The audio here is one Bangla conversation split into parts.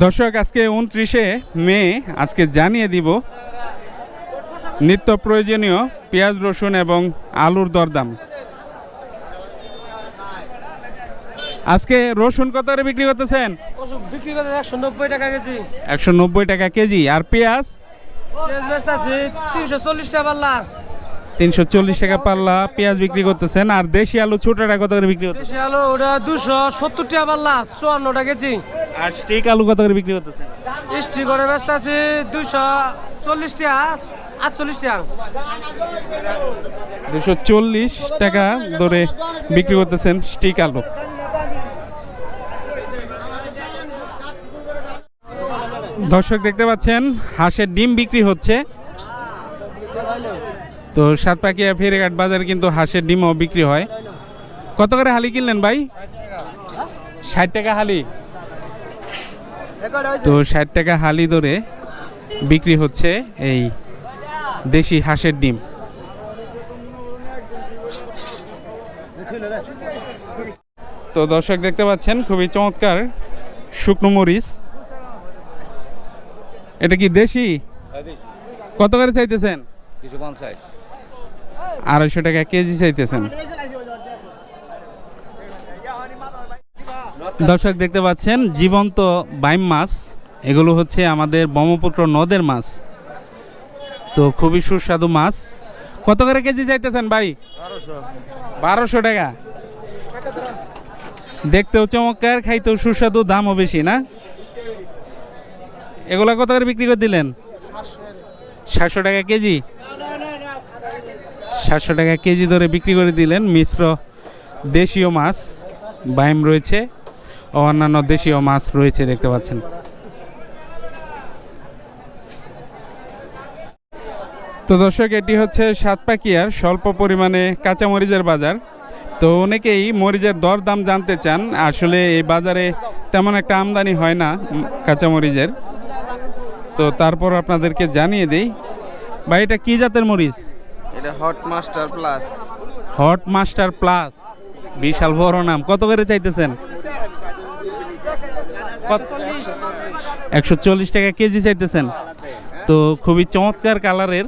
দর্শক আজকে উনত্রিশে মে আজকে জানিয়ে দিব নিত্য প্রয়োজনীয় পেঁয়াজ রসুন এবং আলুর দরদাম। আজকে রসুন কত করে বিক্রি করতেছেন? বিক্রি একশো নব্বই টাকা কেজি। একশো নব্বই টাকা কেজি। আর পেঁয়াজ? তিনশো চল্লিশ টাকা তিনশো চল্লিশ টাকা পাল্লা পেঁয়াজ বিক্রি করতেছেন। আর দেশি আলু ছোটটা কত করে বিক্রি করতেছেন? দেশি আলু ওটা দুশো সত্তর টাকা পাল্লা চুয়ান্ন টাকা কেজি। আর স্টিক আলু কত করে বিক্রি করতেছেন? স্টি করে বেচতে আছে দুশো চল্লিশ টাকা আটচল্লিশ টাকা। দুশো চল্লিশ টাকা ধরে বিক্রি করতেছেন স্টিক আলু। দর্শক দেখতে পাচ্ছেন হাঁসের ডিম বিক্রি হচ্ছে। তো সাতপাকিয়া ফেরিঘাট বাজারে কিন্তু হাঁসের ডিমও বিক্রি হয়। কত করে হালি কিনলেন ভাই? ষাট টাকা হালি। তো ষাট টাকা হালি ধরে বিক্রি হচ্ছে এই দেশি হাঁসের ডিম। তো দর্শক দেখতে পাচ্ছেন খুবই চমৎকার শুকনো মরিচ। এটা কি দেশি? কত করে চাইতেছেন? দুশো পঞ্চাশ। আড়াইশো টাকা কেজি চাইতেছেন। দর্শক দেখতে পাচ্ছেন জীবন্ত বাইম মাছ। এগুলো হচ্ছে আমাদের ব্রহ্মপুত্র নদের মাছ। তো খুবই সুস্বাদু মাছ। কত করে কেজি চাইতেছেন ভাই? বারোশো। টাকা। দেখতেও চমৎকার খাইতেও সুস্বাদু দামও বেশি না? এগুলা কত করে বিক্রি করে দিলেন? সাতশো টাকা কেজি? সাতশো টাকা কেজি ধরে বিক্রি করে দিলেন মিশ্র দেশীয় মাছ বাইম রয়েছে ও অন্যান্য দেশীয় মাছ রয়েছে দেখতে পাচ্ছেন। তো দর্শক এটি হচ্ছে সাতপাকিয়ার স্বল্প পরিমাণে কাঁচামরিচের বাজার। তো অনেকেই মরিচের দর দাম জানতে চান আসলে এই বাজারে তেমন একটা আমদানি হয় না উম, কাঁচামরিচের। তো তারপর আপনাদেরকে জানিয়ে দেই ভাই এটা কী জাতের মরিচ? এটা hot master plus hot master plus বিশাল বড় নাম। কত করে চাইতেছেন? একশো চল্লিশ টাকা কেজি চাইতেছেন। তো খুবই চমৎকার কালারের।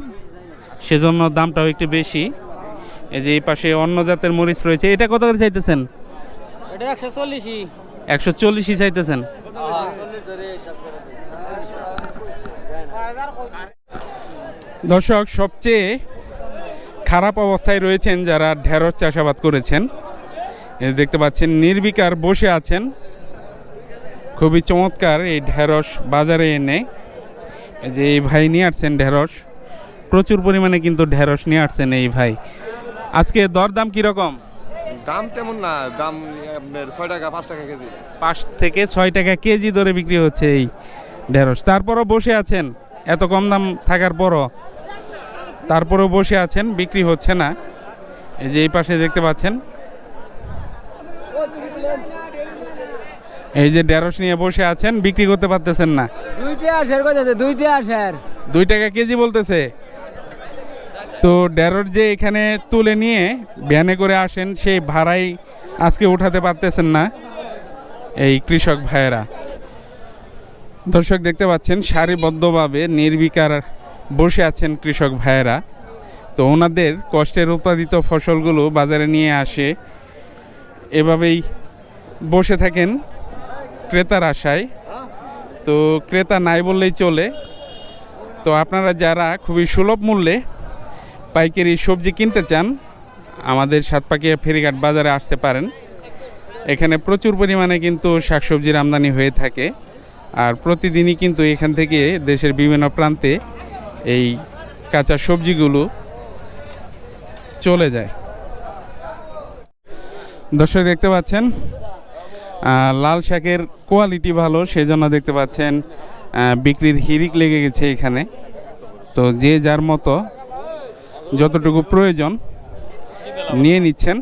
সেজন্য দামটাও একটু বেশি। এই যে এই পাশে অন্য জাতের মরিচ রয়েছে। এটা কত করে চাইতেছেন? একশো চল্লিশই। একশো চল্লিশই চাইতেছেন। দর্শক সবচেয়ে খারাপ অবস্থায় রয়েছেন যারা ঢেঁড়স চাষাবাদ করেছেন। দেখতে পাচ্ছেন নির্বিকার বসে আছেন। খুবই চমৎকার এই ঢেঁড়স বাজারে এনে। যে এই ভাই নিয়ে আসছেন ঢেঁড়স। প্রচুর পরিমাণে কিন্তু ঢেঁড়স নিয়ে আসছেন এই ভাই। আজকে দরদাম কীরকম? দাম তেমন না দাম ছয় টাকা পাঁচ টাকা কেজি। পাঁচ থেকে ছয় টাকা কেজি ধরে বিক্রি হচ্ছে এই ঢেঁড়স। তারপরও বসে আছেন। এত কম দাম থাকার পরও তারপরেও বসে আছেন বিক্রি হচ্ছে না। এই যে এই পাশে দেখতে পাচ্ছেন। এই যে ঢেঁড়স নিয়ে বসে আছেন বিক্রি করতে পারতেছেন না। দুইটা আসার কথা দুইটা আসার। দুই টাকা কেজি বলতেছে। তো ডেরর যে এখানে তুলে নিয়ে ভ্যানে করে আসেন সেই ভাড়াই আজকে উঠাতে পারতেছেন না এই কৃষক ভাইয়েরা। দর্শক দেখতে পাচ্ছেন সারিবদ্ধভাবে নির্বিকার বসে আছেন কৃষক ভাইয়েরা। তো ওনাদের কষ্টের উৎপাদিত ফসলগুলো বাজারে নিয়ে আসে। এভাবেই বসে থাকেন ক্রেতার আশায়। তো ক্রেতা নাই বললেই চলে। তো আপনারা যারা খুবই সুলভ মূল্যে পাইকারি সবজি কিনতে চান, আমাদের সাতপাকিয়া ফেরিঘাট বাজারে আসতে পারেন। এখানে প্রচুর পরিমাণে কিন্তু শাকসবজির আমদানি হয়ে থাকে। আর প্রতিদিনই কিন্তু এখান থেকে দেশের বিভিন্ন প্রান্তে এই কাঁচা সবজিগুলো চলে যায়। দর্শক দেখতে পাচ্ছেন লাল শাকের কোয়ালিটি ভালো, সেজন্য দেখতে পাচ্ছেন বিক্রির হিরিক লেগে গেছে এখানে। তো যে যার মতো যতটুকু প্রয়োজন নিয়ে নিচ্ছেন।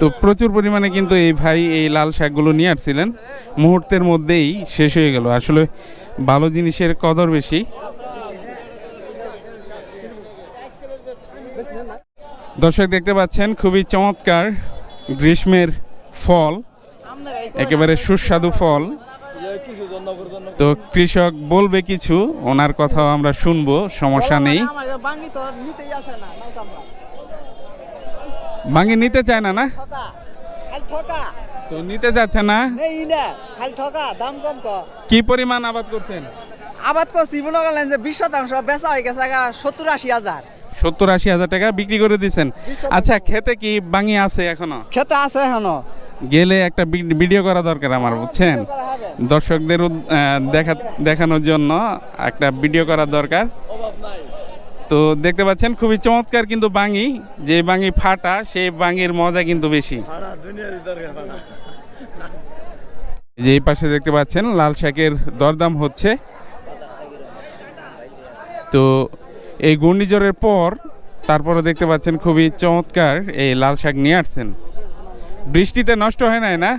তো প্রচুর পরিমাণে কিন্তু এই ভাই এই লাল শাকগুলো নিয়ে আসছিলেন। মুহূর্তের মধ্যেই শেষ হয়ে গেল। আসলে ভালো জিনিসের কদর বেশি। দর্শক দেখতে পাচ্ছেন, খুবই চমৎকার গ্রীষ্মের ফল, একেবারে সুস্বাদু ফল। তো কৃষক বলবে কিছু, ওনার কথাও আমরা শুনব, সমস্যা নেই বাঙি তো নিতেই আসে না নাই কামড়া ভাঙি নিতে চায় না না? তো নিতে যাচ্ছে না? ক। পরিমাণ আবাদ করছেন? আবাদ করছি মনে করলেন যে বিশ শতাংশ বেচা হয়ে গেছে সত্তর আশি হাজার। সত্তর আশি হাজার টাকা বিক্রি করে দিচ্ছেন আচ্ছা খেতে কি বাঙি আছে এখনও? খেতে আছে এখনও। গেলে একটা ভিডিও করা দরকার আমার বুঝছেন? দর্শকদের দেখা দেখানোর জন্য একটা ভিডিও করা দরকার। তো দেখতে পাচ্ছেন, খুবই চমৎকার কিন্তু বাঙি। যে বাঙি ফাটা সেই বাঙির মজা কিন্তু বেশি। যে এই পাশে দেখতে পাচ্ছেন, লাল শাকের দরদাম হচ্ছে। তো এই ঘূর্ণিঝড়ের পর তারপরে দেখতে পাচ্ছেন, খুবই চমৎকার এই লাল শাক নিয়ে আসছেন। বৃষ্টিতে নষ্ট হয় নাই না?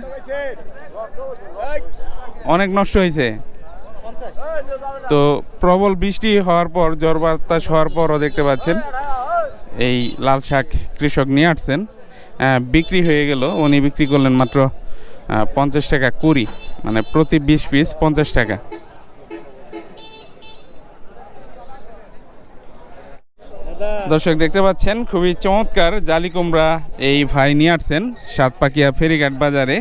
অনেক নষ্ট হয়েছে। তো প্রবল বৃষ্টি হওয়ার পর, ঝড় বাতাস হওয়ার পরও দেখতে পাচ্ছেন, এই লাল শাক কৃষক নিয়ে আসছেন। বিক্রি হয়ে গেল, উনি বিক্রি করলেন মাত্র পঞ্চাশ টাকা কুড়ি মানে প্রতি বিশ পিস পঞ্চাশ টাকা। দর্শক, দেখতে পাচ্ছেন, খুবই চমৎকার জালি কুমড়া এই ভাই নিয়ে আসছেন, সাতপাকিয়া ফেরিঘাট বাজারে।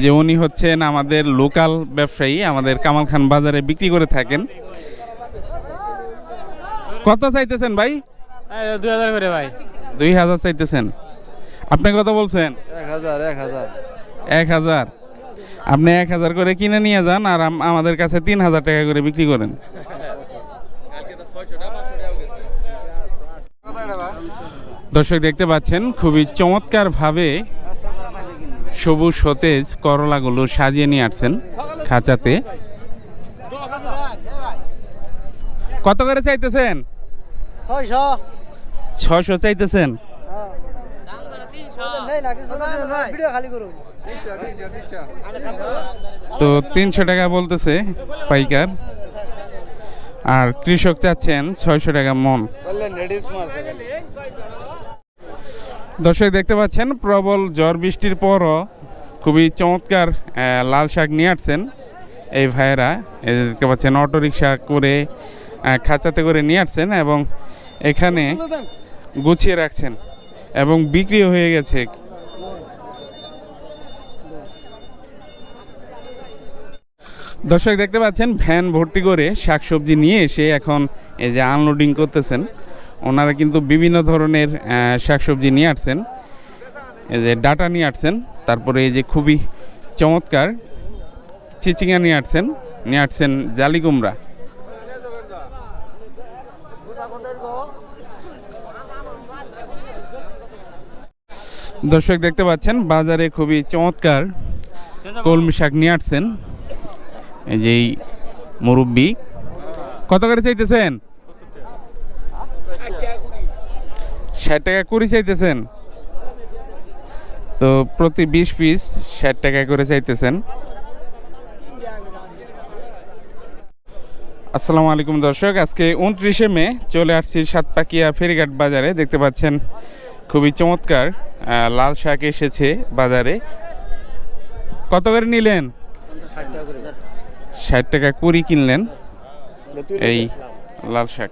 যে উনি হচ্ছেন আমাদের লোকাল ব্যবসায়ী আমাদের কামাল খান বাজারে বিক্রি করে থাকেন। কত চাইতেছেন ভাই? দুই হাজার করে ভাই। দুই হাজার চাইতেছেন। আপনি কত বলছেন? এক হাজার এক হাজার। এক হাজার। আপনি এক হাজার করে কিনে নিয়ে যান আর আমাদের কাছে তিন হাজার টাকা করে বিক্রি করেন। দর্শক দেখতে পাচ্ছেন খুবই চমৎকার ভাবে সবুজ সতেজ করলাগুলো সাজিয়ে নিয়ে আসছেন খাঁচাতে। কত করে চাইতেছেন? ছয়শো। চাইতেছেন? তো তিনশো টাকা বলতেছে পাইকার। আর কৃষক চাচ্ছেন ছয়শো টাকা মন। দর্শক দেখতে পাচ্ছেন, প্রবল ঝড় বৃষ্টির পরও খুবই চমৎকার লাল শাক নিয়ে আসছেন এই ভাইয়েরা। দেখতে পাচ্ছেন, অটো রিক্সা করে খাঁচাতে করে নিয়ে আসছেন এবং এখানে গুছিয়ে রাখছেন এবং বিক্রিও হয়ে গেছে। দর্শক দেখতে পাচ্ছেন, ভ্যান ভর্তি করে শাকসবজি নিয়ে এসে এখন এই যে আনলোডিং করতেছেন। ওনারা কিন্তু বিভিন্ন ধরনের শাকসবজি নিয়ে আসছেন। এই যে ডাটা নিয়ে আসছেন, তারপরে এই যে খুবই চমৎকার চিচিঙ্গা নিয়ে আসছেন নিয়ে আসছেন জালি কুমড়া। দর্শক দেখতে পাচ্ছেন, বাজারে খুবই চমৎকার কলমি শাক নিয়ে আসছেন। এই যে মুরব্বি। কত করে চাইতেছেন? ষাট টাকা কুড়ি চাইতেছেন? তো প্রতি বিশ পিস ষাট টাকা করে চাইতেছেন। আসসালামু আলাইকুম দর্শক আজকে উনত্রিশে মে চলে আসছি সাতপাকিয়া ফেরিঘাট বাজারে। দেখতে পাচ্ছেন খুবই চমৎকার লাল শাক এসেছে বাজারে। কত করে নিলেন? ষাট টাকা কুড়ি কিনলেন। এই লাল শাক।